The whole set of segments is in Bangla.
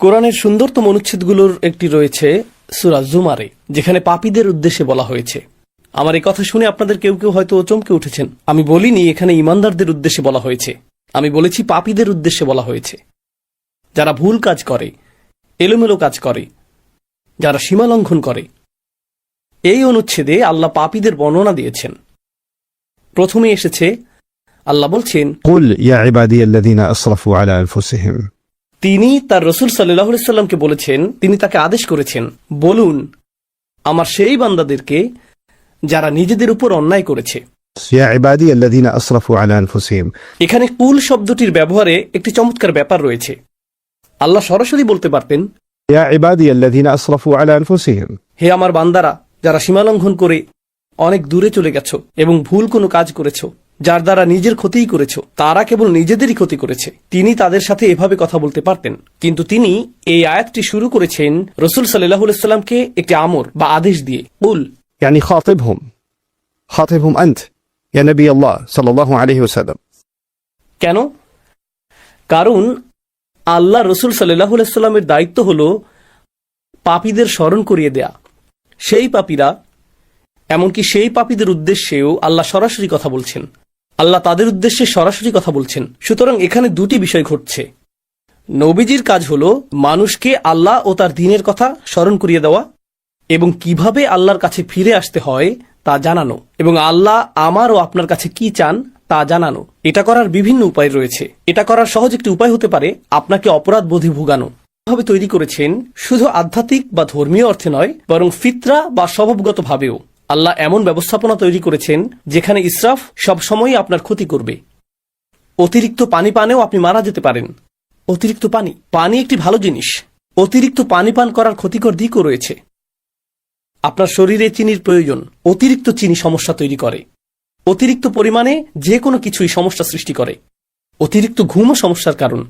কোরআনের সুন্দরতম অনুচ্ছেদগুলোর একটি রয়েছে সুরা জুমারে যেখানে পাপীদের উদ্দেশ্যে বলা হয়েছে আমার এই কথা শুনে আপনাদের কেউ কেউ হয়তো চমকে উঠেছেন আমি বলিনি এখানে ইমানদারদের উদ্দেশ্যে বলা হয়েছে আমি বলেছি পাপীদের উদ্দেশ্যে বলা হয়েছে যারা ভুল কাজ করে এলোমেলো কাজ করে যারা সীমা লঙ্ঘন করে এই অনুচ্ছেদে আল্লাহ পাপীদের বর্ণনা দিয়েছেন প্রথমে এসেছে আল্লাহ বলছেন قل يا عبادي الذين أسرفوا على أنفسهم তিনি তার রসুল সাল্লাহামকে বলেছেন তিনি তাকে আদেশ করেছেন বলুন আমার সেই বান্দাদেরকে যারা নিজেদের উপর অন্যায় করেছে। এখানে কুল শব্দটির ব্যবহারে একটি চমৎকার ব্যাপার রয়েছে। আল্লাহ সরাসরি বলতে পারতেন হে আমার বান্দারা যারা সীমালঙ্ঘন করে অনেক দূরে চলে গেছ এবং ভুল কোনো কাজ করেছ যার দ্বারা নিজের ক্ষতিই করেছ তারা কেবল নিজেদেরই ক্ষতি করেছে তিনি তাদের সাথে এভাবে কথা বলতে পারতেন কিন্তু তিনি এই আয়াতটি শুরু করেছেন রসুল সাল্লাহ সাল্লামকে একটি আমর বা আদেশ দিয়ে উল يعني خاطبهم خاطبهم أنت يا نبي الله صلى الله عليه وسلم কেন কারণ আল্লাহ রসুল সাল্লাহ সাল্লামের দায়িত্ব হল পাপীদের স্মরণ করিয়ে দেয়া সেই পাপীরা এমনকি সেই পাপীদের উদ্দেশ্যেও আল্লাহ সরাসরি কথা বলছেন আল্লাহ তাদের উদ্দেশ্যে সরাসরি কথা বলছেন। সুতরাং এখানে দুটি বিষয় ঘটছে। নবীজির কাজ হল মানুষকে আল্লাহ ও তার দিনের কথা স্মরণ করিয়ে দেওয়া এবং কীভাবে আল্লাহর কাছে ফিরে আসতে হয় তা জানানো এবং আল্লাহ আমার ও আপনার কাছে কি চান তা জানানো। এটা করার বিভিন্ন উপায় রয়েছে। এটা করার সহজ একটি উপায় হতে পারে আপনাকে অপরাধ বোধে ভুগানো। তৈরি করেছেন শুধু আধ্যাত্মিক বা ধর্মীয় অর্থে নয়, বরং ফিতরা বা স্বভাবগত ভাবেও আল্লাহ এমন ব্যবস্থাপনা তৈরি করেছেন যেখানে ইসরাফ সবসময়ই আপনার ক্ষতি করবে। অতিরিক্ত পানি পানেও আপনি মারা যেতে পারেন। অতিরিক্ত পানি। পানি একটি ভালো জিনিস। অতিরিক্ত পানি পান করার ক্ষতিকর দিকও রয়েছে। আপনার শরীরে চিনির প্রয়োজন। অতিরিক্ত চিনি সমস্যা তৈরি করে। অতিরিক্ত পরিমাণে যে কোনো কিছুই সমস্যা সৃষ্টি করে। অতিরিক্ত ঘুমও সমস্যার কারণ।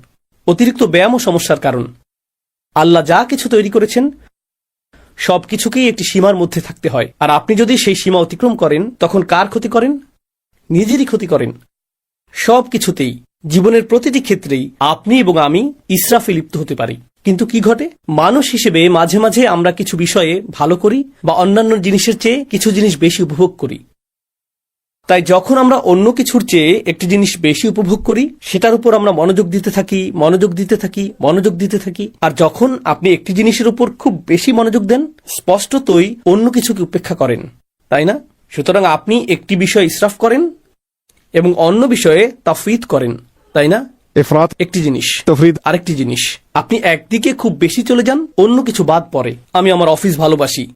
অতিরিক্ত ব্যায়ামও সমস্যার কারণ। আল্লাহ যা কিছু তৈরি করেছেন সবকিছুকেই একটি সীমার মধ্যে থাকতে হয়। আর আপনি যদি সেই সীমা অতিক্রম করেন, তখন কার ক্ষতি করেন? নিজেরই ক্ষতি করেন। সব কিছুতেই জীবনের প্রতিটি ক্ষেত্রেই আপনি এবং আমি ইসরাফে লিপ্ত হতে পারি। কিন্তু কি ঘটে? মানুষ হিসেবে মাঝে মাঝে আমরা কিছু বিষয়ে ভালো করি বা অন্যান্য জিনিসের চেয়ে কিছু জিনিস বেশি উপভোগ করি। তাই যখন আমরা অন্য কিছুর চেয়ে একটি জিনিস বেশি উপভোগ করি সেটার উপর আমরা মনোযোগ দিতে থাকি মনোযোগ দিতে থাকি মনোযোগ দিতে থাকি। আর যখন আপনি একটি জিনিসের উপর খুব বেশি মনোযোগ দেন স্পষ্টতই অন্য কিছুকে উপেক্ষা করেন। তাই না? সুতরাং আপনি একটি বিষয় ইসরাফ করেন এবং অন্য বিষয়ে তাফিদ করেন। তাই না? একটি জিনিস। আরেকটি জিনিস। আপনি একদিকে খুব বেশি চলে যান অন্য কিছু বাদ পড়ে। আমি আমার অফিস ভালোবাসি।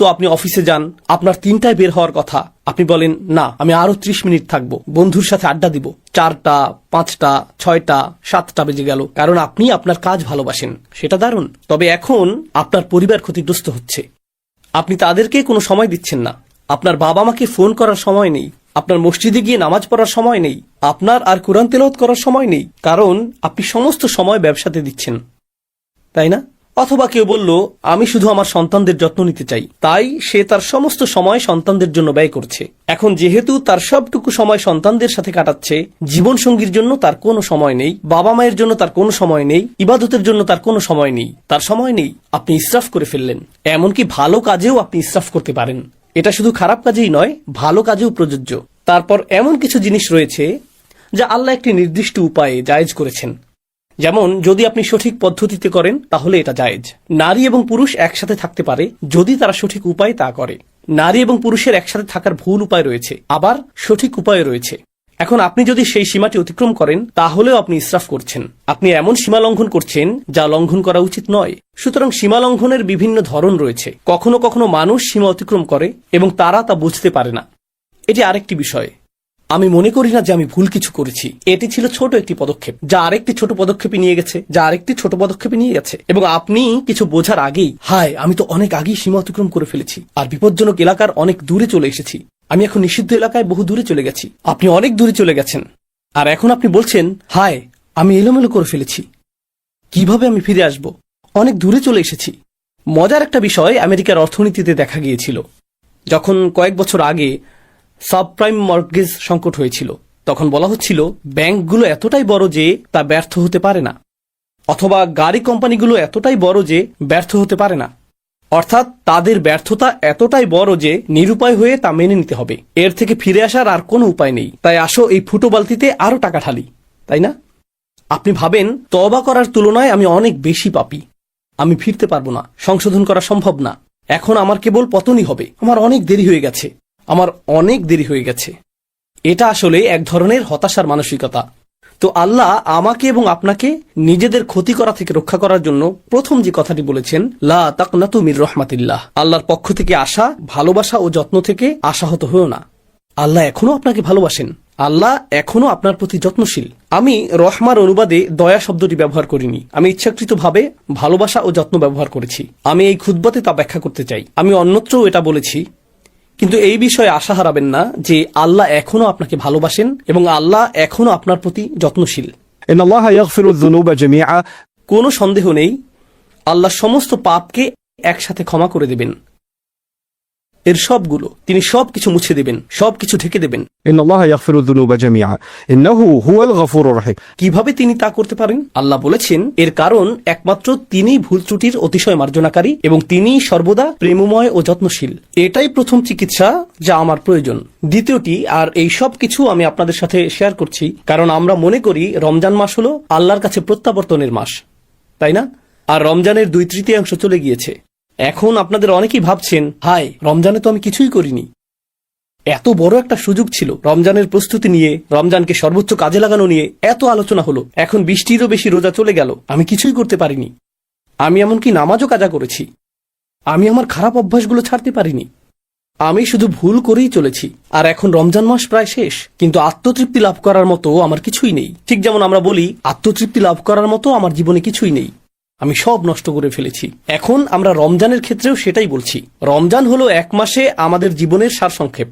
তো আপনি অফিসে যান, আপনার তিনটায় বের হওয়ার কথা। আপনি বলেন, না, আমি আরও ত্রিশ মিনিট থাকব, বন্ধুর সাথে আড্ডা দিব। চারটা, পাঁচটা, ছয়টা, সাতটা বেজে গেল, কারণ আপনি আপনার কাজ ভালোবাসেন। সেটা দারুণ। তবে এখন আপনার পরিবার ক্ষতিগ্রস্ত হচ্ছে। আপনি তাদেরকে কোনো সময় দিচ্ছেন না। আপনার বাবা মাকে ফোন করার সময় নেই। আপনার মসজিদে গিয়ে নামাজ পড়ার সময় নেই। আপনার আর কোরআন তেলাওয়াত করার সময় নেই। কারণ আপনি সমস্ত সময় ব্যবসাতে দিচ্ছেন। তাই না? অথবা কেউ বলল, আমি শুধু আমার সন্তানদের যত্ন নিতে চাই। তাই সে তার সমস্ত সময় সন্তানদের জন্য ব্যয় করছে। এখন যেহেতু তার সবটুকু সময় সন্তানদের সাথে কাটাচ্ছে জীবন সঙ্গীর জন্য তার কোনো সময় নেই, বাবা মায়ের জন্য তার কোনো সময় নেই, ইবাদতের জন্য তার কোনো সময় নেই, তার সময় নেই, আপনি ইসরাফ করে ফেললেন। এমনকি ভালো কাজেও আপনি ইসরাফ করতে পারেন। এটা শুধু খারাপ কাজেই নয়, ভালো কাজেও প্রযোজ্য। তারপর এমন কিছু জিনিস রয়েছে, যা আল্লাহ একটি নির্দিষ্ট উপায়ে জায়েজ করেছেন। যেমন, যদি আপনি সঠিক পদ্ধতিতে করেন, তাহলে এটা জায়েজ। নারী এবং পুরুষ একসাথে থাকতে পারে, যদি তারা সঠিক উপায়ে তা করে। নারী এবং পুরুষের একসাথে থাকার ভুল উপায় রয়েছে, আবার সঠিক উপায় রয়েছে। এখন আপনি যদি সেই সীমাটি অতিক্রম করেন, তাহলেও আপনি ইসরাফ করছেন। আপনি এমন সীমা লঙ্ঘন করছেন, যা লঙ্ঘন করা উচিত নয়। সুতরাং সীমা লঙ্ঘনের বিভিন্ন ধরন রয়েছে। কখনো কখনো মানুষ সীমা অতিক্রম করে, এবং তারা তা বুঝতে পারে না। এটি আরেকটি বিষয়। আমি মনে করি না যে আমি ভুল কিছু করেছি। এটি ছিল ছোট একটি পদক্ষেপ, যা আরেকটি ছোট পদক্ষেপে নিয়ে গেছে, যা আরেকটি ছোট পদক্ষেপে নিয়ে গেছে। এবং আপনি কিছু বোঝার আগেই, হায়, আমি তো অনেক আগেই সীমা অতিক্রম করে ফেলেছি, আর বিপজ্জনক এলাকার অনেক দূরে চলে এসেছি। আমি এখন নিষিদ্ধ এলাকায় বহু দূরে চলে গেছি। আপনি অনেক দূরে চলে গেছেন। আর এখন আপনি বলছেন, হায়, আমি এলোমেলো করে ফেলেছি। কীভাবে আমি ফিরে আসব? অনেক দূরে চলে এসেছি। মজার একটা বিষয় আমেরিকার অর্থনীতিতে দেখা গিয়েছিল। যখন কয়েক বছর আগে সাবপ্রাইম মর্গেজ সংকট হয়েছিল। তখন বলা হচ্ছিল, ব্যাংকগুলো এতটাই বড় যে তা ব্যর্থ হতে পারে না। অথবা গাড়ি কোম্পানিগুলো এতটাই বড় যে ব্যর্থ হতে পারে না। অর্থাৎ তাদের ব্যর্থতা এতটাই বড় যে নিরুপায় হয়ে তা মেনে নিতে হবে। এর থেকে ফিরে আসার আর কোনো উপায় নেই। তাই আসো এই ফুটো বালতিতে আরও টাকা ঢালি। তাই না? আপনি ভাবেন তবা করার তুলনায় আমি অনেক বেশি পাপি। আমি ফিরতে পারব না। সংশোধন করা সম্ভব না। এখন আমার কেবল পতনই হবে। আমার অনেক দেরি হয়ে গেছে। আমার অনেক দেরি হয়ে গেছে। এটা আসলে এক ধরনের হতাশার মানসিকতা। তো আল্লাহ আমাকে এবং আপনাকে নিজেদের ক্ষতি করা থেকে রক্ষা করার জন্য প্রথম যে কথাটি বলেছেন, লা তাকনাতু মির রহমাতিল্লাহ। আল্লাহর পক্ষ থেকে আসা, ভালোবাসা ও যত্ন থেকে আশাহত হয়েও না। আল্লাহ এখনও আপনাকে ভালোবাসেন। আল্লাহ এখনও আপনার প্রতি যত্নশীল। আমি রহমার অনুবাদে দয়া শব্দটি ব্যবহার করিনি। আমি ইচ্ছাকৃতভাবে ভালোবাসা ও যত্ন ব্যবহার করেছি। আমি এই ক্ষুদ্বতে তা ব্যাখ্যা করতে চাই। আমি অন্যত্রও এটা বলেছি কিন্তু এই বিষয়ে আশা হারাবেন না যে আল্লাহ এখনও আপনাকে ভালোবাসেন এবং আল্লাহ এখনও আপনার প্রতি যত্নশীল। কোনো সন্দেহ নেই আল্লাহ সমস্ত পাপকে একসাথে ক্ষমা করে দেবেন। এর সবগুলো তিনি সবকিছু মুছে দেবেন সবকিছু ঢেকে দেবেন। কীভাবে তিনি তা করতে পারেন? আল্লাহ বলেছেন এর কারণ একমাত্র তিনি ভুল ত্রুটির অতিশয় মার্জনাকারী এবং তিনি সর্বদা প্রেমময় ও যত্নশীল। এটাই প্রথম চিকিৎসা যা আমার প্রয়োজন। দ্বিতীয়টি আর এই সব কিছু আমি আপনাদের সাথে শেয়ার করছি কারণ আমরা মনে করি রমজান মাস হলো আল্লাহর কাছে প্রত্যাবর্তনের মাস। তাই না? আর রমজানের দুই তৃতীয়াংশ চলে গিয়েছে। এখন আপনাদের অনেকেই ভাবছেন, হায়, রমজানে তো আমি কিছুই করিনি। এত বড় একটা সুযোগ ছিল রমজানের প্রস্তুতি নিয়ে, রমজানকে সর্বোচ্চ কাজে লাগানো নিয়ে এত আলোচনা হলো। এখন বৃষ্টিরও বেশি রোজা চলে গেল, আমি কিছুই করতে পারিনি। আমি এমনকি নামাজও কাজা করেছি। আমি আমার খারাপ অভ্যাসগুলো ছাড়তে পারিনি। আমি শুধু ভুল করেই চলেছি। আর এখন রমজান মাস প্রায় শেষ, কিন্তু আত্মতৃপ্তি লাভ করার মতো আমার কিছুই নেই। ঠিক যেমন আমরা বলি, আত্মতৃপ্তি লাভ করার মতো আমার জীবনে কিছুই নেই। আমি সব নষ্ট করে ফেলেছি। এখন আমরা রমজানের ক্ষেত্রেও সেটাই বলছি। রমজান হলো এক মাসে আমাদের জীবনের সারসংক্ষেপ।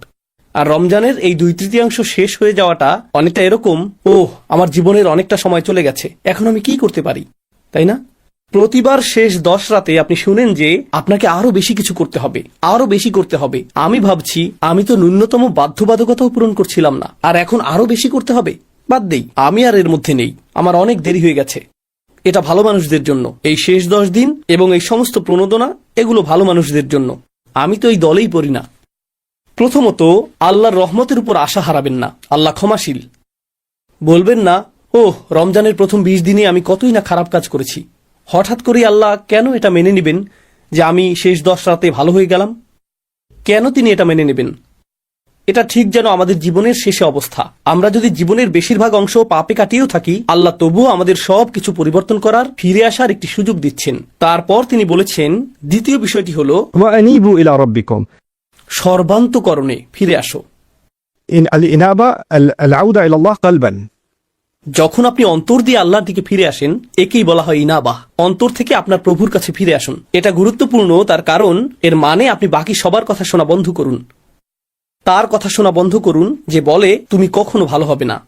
আর রমজানের এই দুই তৃতীয়াংশ শেষ হয়ে যাওয়াটা অনেকটা এরকম ও আমার জীবনের অনেকটা সময় চলে গেছে। এখন আমি কি করতে পারি? তাই না? প্রতিবার শেষ দশ রাতে আপনি শুনেন যে আপনাকে আরও বেশি কিছু করতে হবে, আরও বেশি করতে হবে। আমি ভাবছি, আমি তো ন্যূনতম বাধ্যবাধকতাও পূরণ করছিলাম না। আর এখন আরও বেশি করতে হবে? বাদ দেই, আমি আর এর মধ্যে নেই। আমার অনেক দেরি হয়ে গেছে। এটা ভালো মানুষদের জন্য। এই শেষ দশ দিন এবং এই সমস্ত প্রণোদনা, এগুলো ভালো মানুষদের জন্য। আমি তো এই দলেই পড়ি না। প্রথমত, আল্লাহর রহমতের উপর আশা হারাবেন না। আল্লাহ ক্ষমাশীল। বলবেন না ও রমজানের প্রথম বিশ দিনে আমি কতই না খারাপ কাজ করেছি। হঠাৎ করে আল্লাহ কেন এটা মেনে নেবেন যে আমি শেষ দশ রাতে ভালো হয়ে গেলাম? কেন তিনি এটা মেনে নেবেন? এটা ঠিক যেন আমাদের জীবনের শেষে অবস্থা। আমরা যদি জীবনের বেশিরভাগ অংশ পাপে কাটিয়েও থাকি আল্লাহ তবুও আমাদের সব কিছু পরিবর্তন করার ফিরে আসার একটি সুযোগ দিচ্ছেন। তারপর তিনি বলেছেন দ্বিতীয় বিষয়টি হল সর্বান্তকরণে ফিরে আসো। যখন আপনি অন্তর দিয়ে আল্লাহর দিকে ফিরে আসেন একেই বলা হয় ইনাবাহ অন্তর থেকে আপনার প্রভুর কাছে ফিরে আসুন। এটা গুরুত্বপূর্ণ তার কারণ এর মানে আপনি বাকি সবার কথা শোনা বন্ধ করুন। তার কথা শোনা বন্ধ করুন যে বলে, তুমি কখনো ভালো হবে না।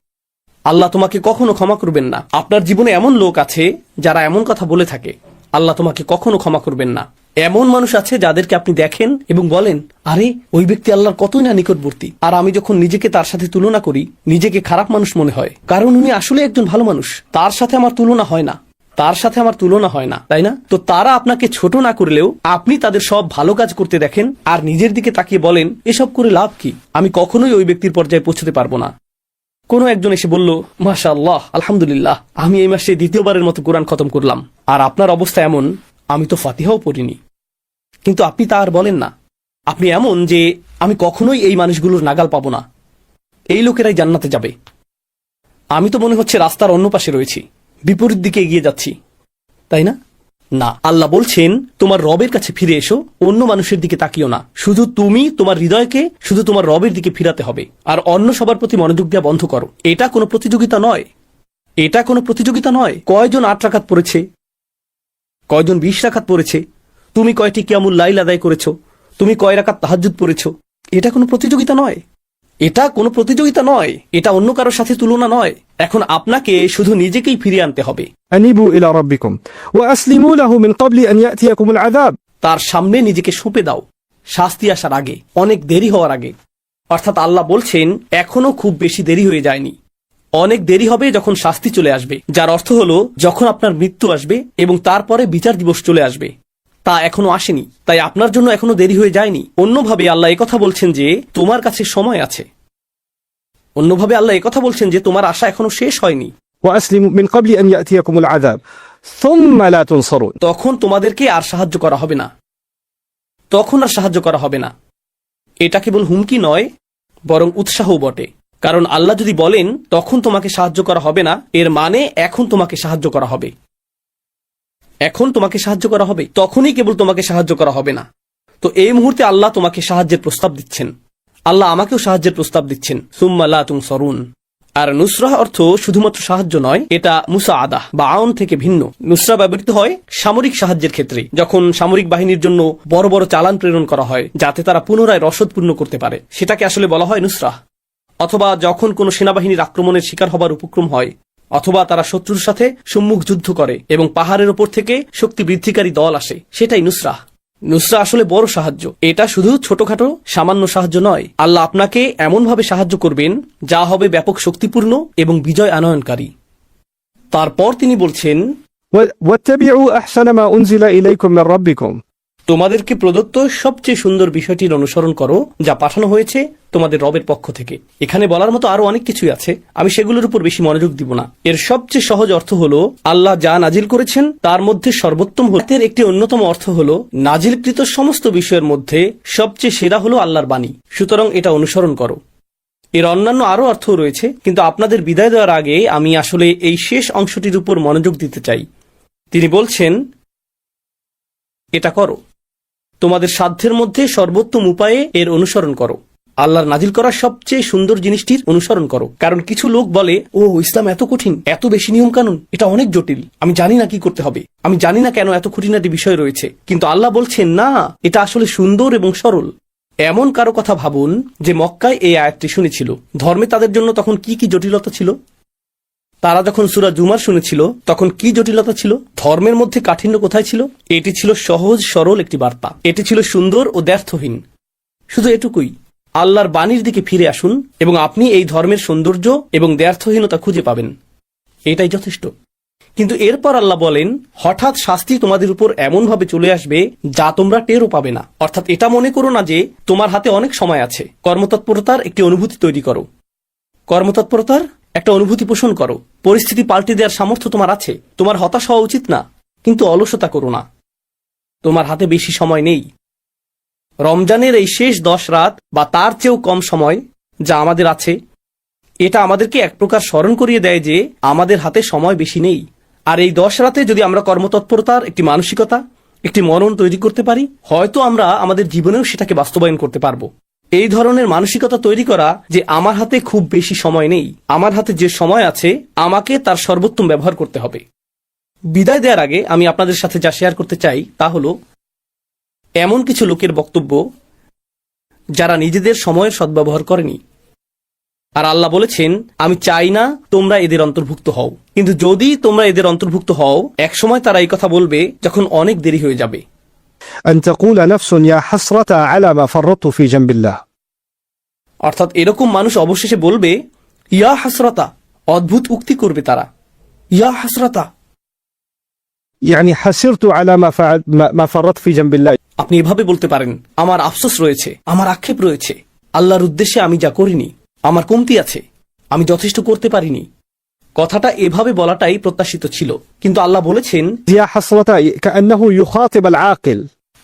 আল্লাহ তোমাকে কখনো ক্ষমা করবেন না। আপনার জীবনে এমন লোক আছে যারা এমন কথা বলে থাকে, আল্লাহ তোমাকে কখনো ক্ষমা করবেন না। এমন মানুষ আছে যাদেরকে আপনি দেখেন এবং বলেন, আরে, ওই ব্যক্তি আল্লাহর কতই না নিকটবর্তী। আর আমি যখন নিজেকে তার সাথে তুলনা করি, নিজেকে খারাপ মানুষ মনে হয়, কারণ উনি আসলে একজন ভালো মানুষ। তার সাথে আমার তুলনা হয় না। তার সাথে আমার তুলনা হয় না, তাই না? তো তারা আপনাকে ছোট না করলেও আপনি তাদের সব ভালো কাজ করতে দেখেন আর নিজের দিকে তাকিয়ে বলেন, এসব করে লাভ কি? আমি কখনোই ওই ব্যক্তির পর্যায়ে পৌঁছতে পারব না। কোনো একজন এসে বলল মাশা আল্লাহ আলহামদুলিল্লাহ, আমি এই মাসে দ্বিতীয়বারের মতো কোরআন খতম করলাম। আর আপনার অবস্থা এমন, আমি তো ফাতিহাও পড়িনি। কিন্তু আপনি তা আর বলেন না। আপনি এমন যে আমি কখনোই এই মানুষগুলোর নাগাল পাবো না। এই লোকেরাই জান্নাতে যাবে। আমি তো মনে হচ্ছে রাস্তার অন্য পাশে রয়েছি। বিপরীত দিকে এগিয়ে যাচ্ছি। তাই না? না। আল্লাহ বলছেন, তোমার রবের কাছে ফিরে এসো, অন্য মানুষের দিকে তাকিও না। শুধু তুমি তোমার হৃদয়কে, শুধু তোমার রবের দিকে ফিরাতে হবে। আর অন্য সবার প্রতি মনোযোগ দেওয়া বন্ধ করো। এটা কোনো প্রতিযোগিতা নয়। এটা কোনো প্রতিযোগিতা নয়। কয়জন আট রাখাত পড়েছে? কয়জন বিশ রাখাত পড়েছে? তুমি কয়টি কিয়ামুল লাইল আদায় করেছ? তুমি কয় রাখাত তাহাজুদ পড়েছ? এটা কোনো প্রতিযোগিতা নয়। এটা কোনো প্রতিযোগিতা নয় এটা অন্য কারোর সাথে তুলনা নয়। এখন আপনাকে শুধু নিজেকেই ফিরিয়ে আনতে হবে। তার সামনে নিজেকে সঁপে দাও। শাস্তি আসার আগে অনেক দেরি হওয়ার আগে। অর্থাৎ আল্লাহ বলছেন এখনও খুব বেশি দেরি হয়ে যায়নি। অনেক দেরি হবে যখন শাস্তি চলে আসবে যার অর্থ হলো যখন আপনার মৃত্যু আসবে এবং তারপরে বিচার দিবস চলে আসবে। তা এখনও আসেনি। তাই আপনার জন্য এখনও দেরি হয়ে যায়নি। অন্যভাবে আল্লাহ কথা বলছেন যে তোমার কাছে সময় আছে। অন্যভাবে আল্লাহ কথা বলছেন যে তোমার আশা এখনও শেষ হয়নি। তখন তোমাদেরকে আর সাহায্য করা হবে না। তখন আর সাহায্য করা হবে না। এটা কেবল হুমকি নয় বরং উৎসাহ বটে। কারণ আল্লাহ যদি বলেন তখন তোমাকে সাহায্য করা হবে না এর মানে এখন তোমাকে সাহায্য করা হবে। এখন তোমাকে সাহায্য করা হবে, তখনই কেবল তোমাকে সাহায্য করা হবে না। তো এই মুহূর্তে আল্লাহ তোমাকে সাহায্যের প্রস্তাব দিচ্ছেন। আল্লাহ আমাকেও সাহায্যের প্রস্তাব দিচ্ছেন সুম্মাল্লা তুম সরুন আর নুসরাহ অর্থ শুধুমাত্র সাহায্য নয়, এটা মুসা আদা বা আউন থেকে ভিন্ন। নুসরা ব্যবহৃত হয় সামরিক সাহায্যের ক্ষেত্রে, যখন সামরিক বাহিনীর জন্য বড় বড় চালান প্রেরণ করা হয়, যাতে তারা পুনরায় রসদ পূর্ণ করতে পারে। সেটাকে আসলে বলা হয় নুসরাহ অথবা যখন কোনো সেনাবাহিনীর আক্রমণের শিকার হবার উপক্রম হয় অথবা তারা শত্রুর সাথে সম্মুখ যুদ্ধ করে এবং পাহাড়ের ওপর থেকে শক্তি বৃদ্ধিকারী দল আসে। সেটাই নুসরাহ। নুসরা আসলে বড় সাহায্য। এটা শুধু ছোটখাটো সামান্য সাহায্য নয়। আল্লাহ আপনাকে এমনভাবে সাহায্য করবেন যা হবে ব্যাপক শক্তিপূর্ণ এবং বিজয় আনয়নকারী। তারপর তিনি বলছেন তোমাদেরকে প্রদত্ত সবচেয়ে সুন্দর বিষয়টির অনুসরণ করো যা পাঠানো হয়েছে তোমাদের রবের পক্ষ থেকে। এখানে বলার মতো আরও অনেক কিছুই আছে। আমি সেগুলোর উপর বেশি মনোযোগ দিব না। এর সবচেয়ে সহজ অর্থ হলো, আল্লাহ যা নাজিল করেছেন, তার মধ্যে সর্বোত্তম হতের একটি অন্যতম অর্থ হলো, নাজিলকৃত সমস্ত বিষয়ের মধ্যে সবচেয়ে সেরা হলো আল্লাহর বাণী। সুতরাং এটা অনুসরণ করো। এর অন্যান্য আরও অর্থ রয়েছে, কিন্তু আপনাদের বিদায় দেওয়ার আগে আমি আসলে এই শেষ অংশটির উপর মনোযোগ দিতে চাই। তিনি বলছেন, এটা করো। তোমাদের সাধ্যের মধ্যে সর্বোত্তম উপায়ে এর অনুসরণ করো। আল্লাহর নাজিল করার সবচেয়ে সুন্দর জিনিসটির অনুসরণ করো। কারণ কিছু লোক বলে, ও, ইসলাম এত কঠিন, এত বেশি নিয়ম কানুন এটা অনেক জটিল, আমি জানি না কি করতে হবে, আমি জানি না কেন এত খুঁটিনাটি বিষয় রয়েছে। কিন্তু আল্লাহ বলছেন, না, এটা আসলে সুন্দর এবং সরল। এমন কারও কথা ভাবুন যে মক্কায় এই আয়াতটি শুনেছিল। ধর্মে তাদের জন্য তখন কি কি জটিলতা ছিল? তারা যখন সুরা জুমার শুনেছিল, তখন কি জটিলতা ছিল? ধর্মের মধ্যে কাঠিন্য কোথায় ছিল? এটি ছিল সহজ, সরল একটি বার্তা। এটি ছিল সুন্দর ও দ্ব্যর্থহীন শুধু এটুকুই আল্লাহর বাণীর দিকে ফিরে আসুন এবং আপনি এই ধর্মের সৌন্দর্য এবং দ্ব্যর্থহীনতা খুঁজে পাবেন। এটাই যথেষ্ট। কিন্তু এরপর আল্লাহ বলেন, হঠাৎ শাস্তি তোমাদের উপর এমনভাবে চলে আসবে যা তোমরা টেরও পাবে না। অর্থাৎ এটা মনে করো না যে তোমার হাতে অনেক সময় আছে। কর্মতৎপরতার একটি অনুভূতি তৈরি করো। কর্মতৎপরতার একটা অনুভূতি পোষণ করো। পরিস্থিতি পাল্টে দেওয়ার সামর্থ্য তোমার আছে। তোমার হতাশ হওয়া উচিত না, কিন্তু অলসতা করো না। তোমার হাতে বেশি সময় নেই। রমজানের এই শেষ দশ রাত বা তার চেয়েও কম সময় যা আমাদের আছে, এটা আমাদেরকে এক প্রকার স্মরণ করিয়ে দেয় যে আমাদের হাতে সময় বেশি নেই। আর এই দশ রাতে যদি আমরা কর্মতৎপরতার একটি মানসিকতা, একটি মনন তৈরি করতে পারি, হয়তো আমরা আমাদের জীবনেও সেটাকে বাস্তবায়ন করতে পারব। এই ধরনের মানসিকতা তৈরি করা যে আমার হাতে খুব বেশি সময় নেই, আমার হাতে যে সময় আছে, আমাকে তার সর্বোত্তম ব্যবহার করতে হবে। বিদায় দেওয়ার আগে আমি আপনাদের সাথে যা শেয়ার করতে চাই তা হলো এমন কিছু লোকের বক্তব্য যারা নিজেদের সময়ের সদ্ব্যবহার করেনি আর আল্লাহ বলেছেন আমি চাই না তোমরা এদের অন্তর্ভুক্ত হও কিন্তু যদি তোমরা এদের অন্তর্ভুক্ত হও একসময় তারা এই কথা বলবে যখন অনেক দেরি হয়ে যাবে أن تقول نفس يا حسرة على ما فرطت في جنب الله অর্থাৎ এরকম মানুষ অবশেষে বলবে ইয়া হাসরতা অদ্ভুত উক্তি করবে তারা ইয়া হাসরতা يعني حسرت على ما, فعل ما, ما فرطت في جنب الله আপনি এভাবে বলতে পারেন আমার আফসোস রয়েছে আমার আক্ষেপ রয়েছে আল্লাহর উদ্দেশ্যে আমি যা করিনি আমার কমতি আছে আমি যথেষ্ট করতে পারিনি। কথাটা এভাবে বলাটাই প্রত্যাশিত ছিল কিন্তু আল্লাহ বলেছেন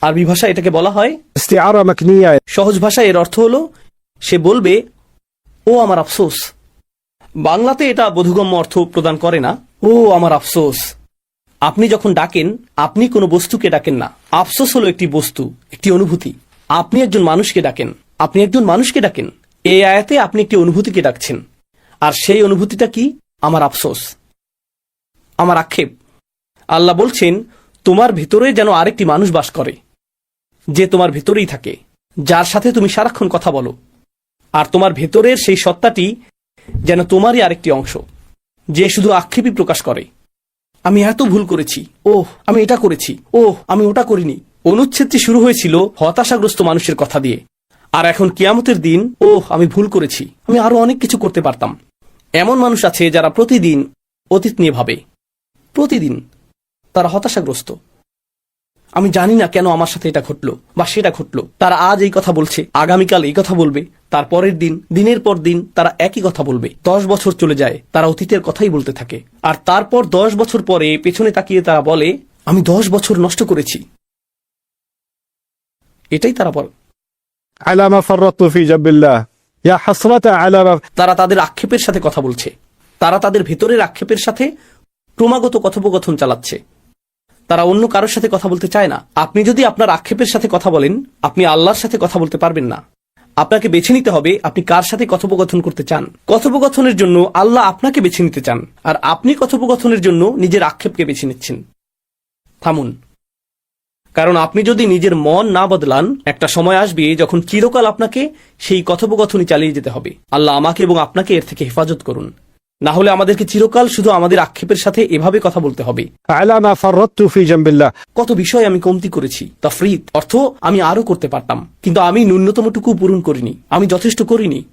আরবি ভাষা এটাকে বলা হয় সহজ ভাষায় এর অর্থ হলো সে বলবে ও আমার আফসোস। বাংলাতে এটা বোধগম্য অর্থ প্রদান করে না ও আমার আফসোস। আপনি যখন ডাকেন, আপনি কোনো বস্তুকে ডাকেন না। আফসোস হলো একটি বস্তু, একটি অনুভূতি। আপনি একজন মানুষকে ডাকেন। আপনি একজন মানুষকে ডাকেন। এই আয়াতে আপনি একটি অনুভূতিকে ডাকছেন। আর সেই অনুভূতিটা কি? আমার আফসোস। আমার আক্ষেপ। আল্লাহ বলছেন, তোমার ভেতরে যেন আরেকটি মানুষ বাস করে, যে তোমার ভেতরেই থাকে, যার সাথে তুমি সারাক্ষণ কথা বলো। আর তোমার ভেতরের সেই সত্তাটি যেন তোমারই আরেকটি অংশ, যে শুধু আক্ষেপই প্রকাশ করে। আমি এত ভুল করেছি। ওহ। আমি এটা করেছি। ওহ। আমি ওটা করিনি। অনুচ্ছেদটি শুরু হয়েছিল হতাশাগ্রস্ত মানুষের কথা দিয়ে। আর এখন কিয়ামতের দিন ওহ আমি ভুল করেছি। আমি আরও অনেক কিছু করতে পারতাম। এমন মানুষ আছে যারা প্রতিদিন অতীত নিয়ে ভাবে। প্রতিদিন তারা হতাশাগ্রস্ত। আমি জানি না কেন আমার সাথে এটা ঘটলো বা সেটা ঘটলো। তারা আজ এই কথা বলছে আগামীকাল এই কথা বলবে। তার পরের দিন দিনের পর দিন তারা একই কথা বলবে। দশ বছর চলে যায় তারা অতীতের কথাই বলতে থাকে। আর তারপর দশ বছর পরে পেছনে তাকিয়ে তারা বলে আমি দশ বছর নষ্ট করেছি। এটাই তারা বলে। ইয়া তারা তাদের আক্ষেপের সাথে কথা বলছে। তারা তাদের ভেতরের আক্ষেপের সাথে ক্রমাগত কথোপকথন চালাচ্ছে। তারা অন্য কারোর সাথে কথা বলতে চায় না। আপনি যদি আপনার আক্ষেপের সাথে কথা বলেন আপনি আল্লাহর সাথে কথা বলতে পারবেন না। আপনাকে বেছে নিতে হবে আপনি কার সাথে কথোপকথন করতে চান। কথোপকথনের জন্য আল্লাহ আপনাকে বেছে নিতে চান, আর আপনি কথোপকথনের জন্য নিজের আক্ষেপকে বেছে নিচ্ছেন। থামুন। কারণ আপনি যদি নিজের মন না বদলান, একটা সময় আসবে যখন চিরকাল আপনাকে সেই কথোপকথনই চালিয়ে যেতে হবে। আল্লাহ আমাকে এবং আপনাকে এর থেকে হেফাজত করুন। না হলে আমাদেরকে চিরকাল শুধু আমাদের আক্ষেপের সাথে এভাবে কথা বলতে হবে। কত বিষয় আমি কমতি করেছি। তাফরিদ অর্থ আমি আরও করতে পারতাম। কিন্তু আমি ন্যূনতমটুকু পূরণ করিনি। আমি যথেষ্ট করিনি।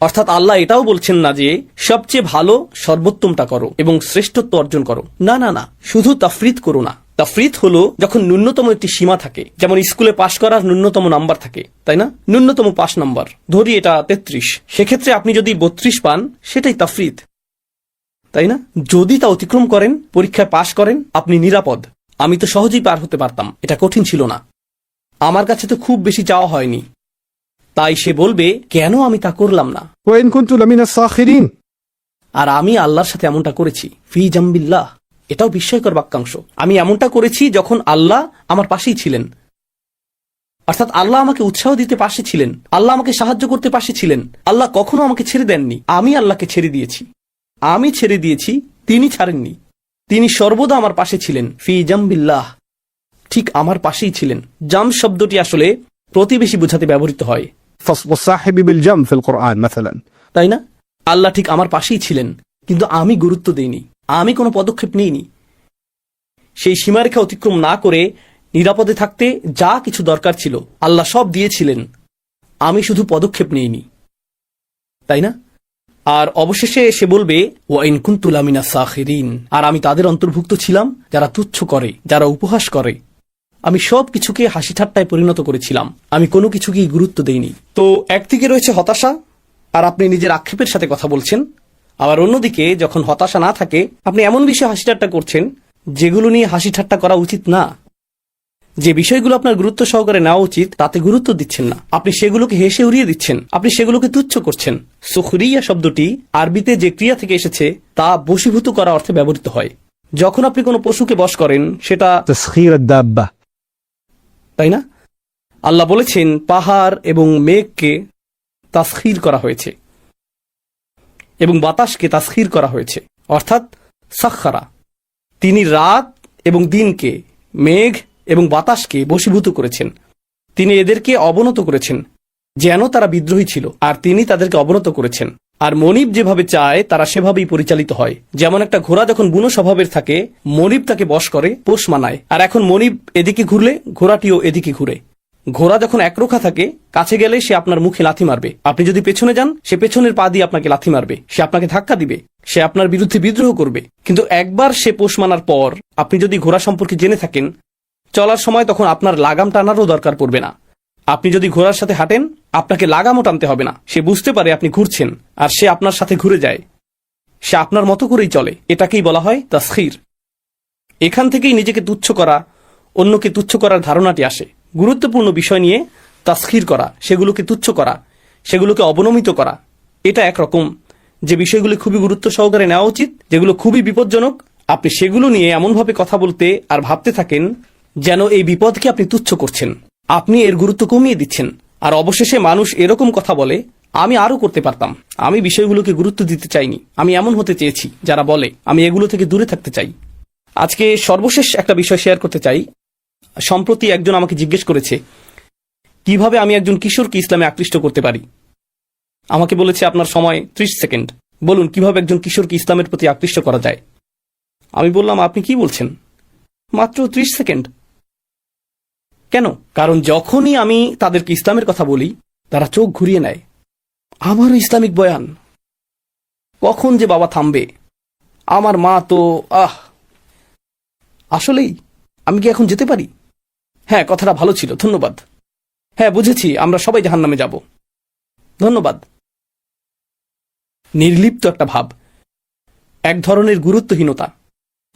অর্থাৎ আল্লাহ এটাও বলছেন না যে সবচেয়ে ভালো সর্বোত্তমটা করো এবং শ্রেষ্ঠত্ব অর্জন করো। না না না শুধু তাফরিদ করো না। তাফরিদ হলো যখন ন্যূনতম একটি সীমা থাকে। যেমন স্কুলে পাশ করার ন্যূনতম নাম্বার থাকে তাই না? ন্যূনতম পাশ নাম্বার। ধরি এটা তেত্রিশ। সেক্ষেত্রে আপনি যদি বত্রিশ পান সেটাই তাফরিদ। তাই না? যদি তা অতিক্রম করেন পরীক্ষায় পাশ করেন আপনি নিরাপদ। আমি তো সহজেই পার হতে পারতাম। এটা কঠিন ছিল না। আমার কাছে তো খুব বেশি চাওয়া হয়নি। তাই সে বলবে কেন আমি তা করলাম না? আর আমি আল্লাহর সাথে এমনটা করেছি। ফি জাম্বিল্লাহ। এটাও বিস্ময়কর বাক্যাংশ। আমি এমনটা করেছি যখন আল্লাহ আমার পাশেই ছিলেন। অর্থাৎ আল্লাহ আমাকে উৎসাহ দিতে পাশে ছিলেন। আল্লাহ আমাকে সাহায্য করতে পাশে ছিলেন। আল্লাহ কখনো আমাকে ছেড়ে দেননি। আমি আল্লাহকে ছেড়ে দিয়েছি। আমি ছেড়ে দিয়েছি তিনি ছাড়েননি। তিনি সর্বদা আমার পাশে ছিলেন ফি জাম্বিল্লাহ। ঠিক আমার পাশেই ছিলেন। জাম শব্দটি আসলে প্রতিবেশী বোঝাতে ব্যবহৃত হয়। তাই না? আল্লাহ ঠিক আমার পাশেই ছিলেন কিন্তু আমি গুরুত্ব দিইনি। আমি কোনো পদক্ষেপ নিইনি। সেই সীমারেখা অতিক্রম না করে নিরাপদে থাকতে যা কিছু দরকার ছিল আল্লাহ সব দিয়েছিলেন। আমি শুধু পদক্ষেপ নিইনি। তাই না? আর অবশেষে সে বলবে ও ইনকুন্তুলামিনা সাখিরিন। আর আমি তাদের অন্তর্ভুক্ত ছিলাম, যারা তুচ্ছ করে, যারা উপহাস করে। আমি সব কিছুকে হাসি ঠাট্টায় পরিণত করেছিলাম। আমি কোনো কিছুকেই গুরুত্ব দেইনি। তো একদিকে রয়েছে হতাশা, আর আপনি নিজের আক্ষেপের সাথে কথা বলছেন। আবার অন্যদিকে, যখন হতাশা না থাকে, আপনি এমন বিষয়ে হাসি ঠাট্টা করছেন, যেগুলো নিয়ে হাসি ঠাট্টা করা উচিত না। যে বিষয়গুলো আপনার গুরুত্ব সহকারে নেওয়া উচিত তাতে গুরুত্ব দিচ্ছেন না। আপনি সেগুলোকে হেসে উড়িয়ে দিচ্ছেন। আপনি সেগুলোকে তুচ্ছ করছেন। সুখরিয়া শব্দটি আরবিতে যে ক্রিয়া থেকে এসেছে তা বশীভূত করা অর্থে ব্যবহৃত হয়। যখন আপনি কোনো পশুকে বশ করেন সেটা তাই না? আল্লাহ বলেছেন পাহাড় এবং মেঘকে তাসখির করা হয়েছে এবং বাতাসকে তাসখির করা হয়েছে। অর্থাৎ সাক্ষারা। তিনি রাত এবং দিনকে মেঘ এবং বাতাসকে বশীভূত করেছেন। তিনি এদেরকে অবনত করেছেন, যেন তারা বিদ্রোহী ছিল, আর তিনি তাদেরকে অবনত করেছেন। আর মনিব যেভাবে চায়, তারা সেভাবেই পরিচালিত হয়। যেমন একটা ঘোড়া যখন বুনো স্বভাবের থাকে, মনিব তাকে বশ করে, পোষ মানায়। আর এখন মনিব এদিকে ঘুরলে, ঘোড়াটিও এদিকে ঘুরে। ঘোড়া যখন একরোখা থাকে, কাছে গেলে সে আপনার মুখে লাথি মারবে। আপনি যদি পেছনে যান, সে পেছনের পা দিয়ে আপনাকে লাথি মারবে। সে আপনাকে ধাক্কা দিবে। সে আপনার বিরুদ্ধে বিদ্রোহ করবে। কিন্তু একবার সে পোষ মানার পর, আপনি যদি ঘোড়া সম্পর্কে জেনে থাকেন চলার সময় তখন আপনার লাগাম টানারও দরকার পড়বে না। আপনি যদি ঘোড়ার সাথে হাঁটেন, আপনাকে লাগামও টানতে হবে না। সে বুঝতে পারে আপনি ঘুরছেন, আর সে আপনার সাথে ঘুরে যায়। সে আপনার মতো করেই চলে, এটাকেই বলা হয় তাসখির। এখান থেকেই নিজেকে তুচ্ছ করা, অন্যকে তুচ্ছ করার ধারণাটি আসে। গুরুত্বপূর্ণ বিষয় নিয়ে তাসখির করা, সেগুলোকে তুচ্ছ করা, সেগুলোকে অবনমিত করা, এটা একরকম। যে বিষয়গুলি খুবই গুরুত্ব সহকারে নেওয়া উচিত, যেগুলো খুবই বিপজ্জনক, আপনি সেগুলো নিয়ে এমনভাবে কথা বলতে আর ভাবতে থাকেন যেন এই বিপদকে আপনি তুচ্ছ করছেন। আপনি এর গুরুত্ব কমিয়ে দিচ্ছেন। আর অবশেষে মানুষ এরকম কথা বলে, আমি আরও করতে পারতাম। আমি বিষয়গুলোকে গুরুত্ব দিতে চাইনি। আমি এমন হতে চেয়েছি, যারা বলে, আমি এগুলো থেকে দূরে থাকতে চাই। আজকে সর্বশেষ একটা বিষয় শেয়ার করতে চাই। সম্প্রতি একজন আমাকে জিজ্ঞেস করেছে, কীভাবে আমি একজন কিশোরকে ইসলামে আকৃষ্ট করতে পারি? আমাকে বলেছে, আপনার সময় ত্রিশ সেকেন্ড। বলুন, কীভাবে একজন কিশোরকে ইসলামের প্রতি আকৃষ্ট করা যায়? আমি বললাম, আপনি কি বলছেন? মাত্র ত্রিশ সেকেন্ড। কেন? কারণ যখনই আমি তাদেরকে ইসলামের কথা বলি, তারা চোখ ঘুরিয়ে নেয়। আমারও ইসলামিক বয়ান। কখন যে বাবা থামবে? আমার মা তো, আহ! আসলেই, আমি কি এখন যেতে পারি? হ্যাঁ কথাটা ভালো ছিল, ধন্যবাদ। হ্যাঁ বুঝেছি, আমরা সবাই জাহান্নামে যাব। ধন্যবাদ। নির্লিপ্ত একটা ভাব। এক ধরনের গুরুত্বহীনতা।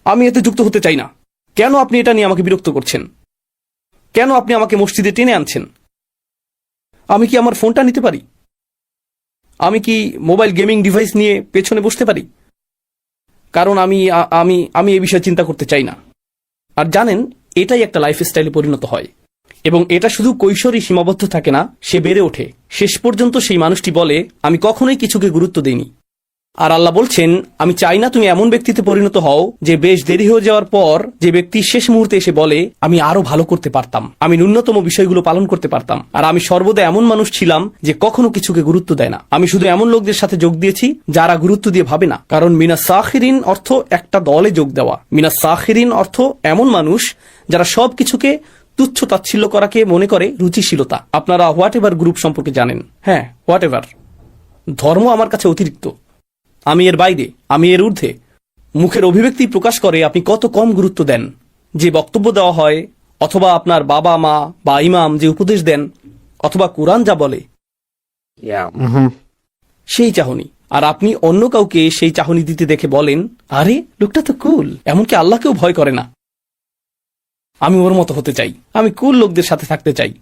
আমি এতে যুক্ত হতে চাই না। কেন আপনি এটা নিয়ে আমাকে বিরক্ত করছেন? কেন আপনি আমাকে মসজিদে টেনে আনছেন? আমি কি আমার ফোনটা নিতে পারি? আমি কি মোবাইল গেমিং ডিভাইস নিয়ে পেছনে বসতে পারি? কারণ আমি আমি আমি এই বিষয়ে চিন্তা করতে চাই না। আর জানেন, এটাই একটা লাইফস্টাইলে পরিণত হয়। এবং এটা শুধু কৈশোরই সীমাবদ্ধ থাকে না, সে বেড়ে ওঠে। শেষ পর্যন্ত সেই মানুষটি বলে, আমি কখনোই কিছুকে গুরুত্ব দেইনি। আর আল্লাহ বলছেন, আমি চাই না তুমি এমন ব্যক্তিতে পরিণত হও যে বেশ দেরি হয়ে যাওয়ার পর যে ব্যক্তি শেষ মুহূর্তে এসে বলে, আমি আরও ভালো করতে পারতাম, আমি ন্যূনতম বিষয়গুলো পালন করতে পারতাম, আর আমি সর্বদা এমন মানুষ ছিলাম যে কখনো কিছুকে গুরুত্ব দেয় না। আমি শুধু এমন লোকদের সাথে যোগ দিয়েছি যারা গুরুত্ব দিয়ে ভাবে না, কারণ মিনা সাখিরিন অর্থ একটা দলে যোগ দেওয়া। মিনা সাখিরিন অর্থ এমন মানুষ যারা সব কিছুকে তুচ্ছ তাচ্ছিল্য করাকে মনে করে রুচিশীলতা। আপনারা হোয়াট এভার গ্রুপ সম্পর্কে জানেন? হ্যাঁ হোয়াট এভার। ধর্ম আমার কাছে অতিরিক্ত। আমি এর বাইরে আমি এর ঊর্ধ্বে। মুখের অভিব্যক্তি প্রকাশ করে আপনি কত কম গুরুত্ব দেন। যে বক্তব্য দেওয়া হয় অথবা আপনার বাবা মা বা ইমাম যে উপদেশ দেন অথবা কোরআন যা বলে. সেই চাহনি। আর আপনি অন্য কাউকে সেই চাহনি দিতে দেখে বলেন আরে লোকটা তো কুল এমনকি আল্লাহকেও ভয় করে না। আমি ওর মতো হতে চাই। আমি কুল লোকদের সাথে থাকতে চাই।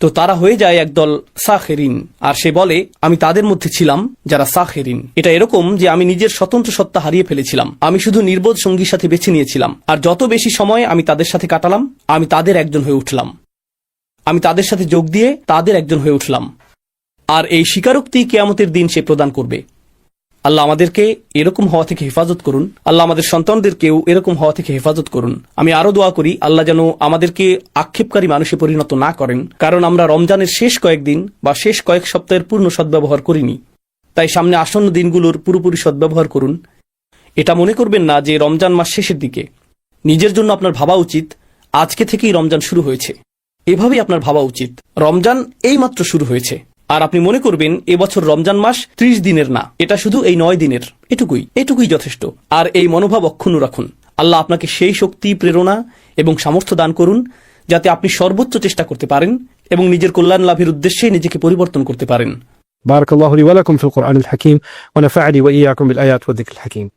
তো তারা হয়ে যায় একদল সাহেরিন আর সে বলে, আমি তাদের মধ্যে ছিলাম যারা সাহেরিন এটা এরকম যে আমি নিজের স্বতন্ত্র সত্তা হারিয়ে ফেলেছিলাম। আমি শুধু নির্বোধ সঙ্গীর সাথে বেছে নিয়েছিলাম। আর যত বেশি সময় আমি তাদের সাথে কাটালাম, আমি তাদের একজন হয়ে উঠলাম। আমি তাদের সাথে যোগ দিয়ে তাদের একজন হয়ে উঠলাম। আর এই স্বীকারোক্তি কেয়ামতের দিন সে প্রদান করবে। আল্লাহ আমাদেরকে এরকম হওয়া থেকে হেফাজত করুন। আল্লাহ আমাদের সন্তানদেরকেও এরকম হওয়া থেকে হেফাজত করুন। আমি আরও দোয়া করি, আল্লাহ যেন আমাদেরকে আক্ষেপকারী মানুষে পরিণত না করেন, কারণ আমরা রমজানের শেষ কয়েকদিন বা শেষ কয়েক সপ্তাহের পূর্ণ সদ্ব্যবহার করিনি। তাই সামনে আসন্ন দিনগুলোর পুরোপুরি সদ্ব্যবহার করুন। এটা মনে করবেন না যে রমজান মাস শেষের দিকে। নিজের জন্য আপনার ভাবা উচিত, আজকে থেকেই রমজান শুরু হয়েছে। এভাবেই আপনার ভাবা উচিত। রমজান এই মাত্র শুরু হয়েছে। আর আপনি মনে করবেন এবছর রমজান মাস ত্রিশ দিনের না এটা শুধু এই নয় দিনের এটুকুই এটুকুই যথেষ্ট আর এই মনোভাব অক্ষুণ্ণ রাখুন আল্লাহ আপনাকে সেই শক্তি প্রেরণা এবং সামর্থ্য দান করুন যাতে আপনি সর্বোচ্চ চেষ্টা করতে পারেন এবং নিজের কল্যাণ লাভের উদ্দেশ্যে নিজেকে পরিবর্তন করতে পারেন بارك الله لي ولكم في القرآن الحكيم ونفعني وإياكم بالآيات والذكر الحكيم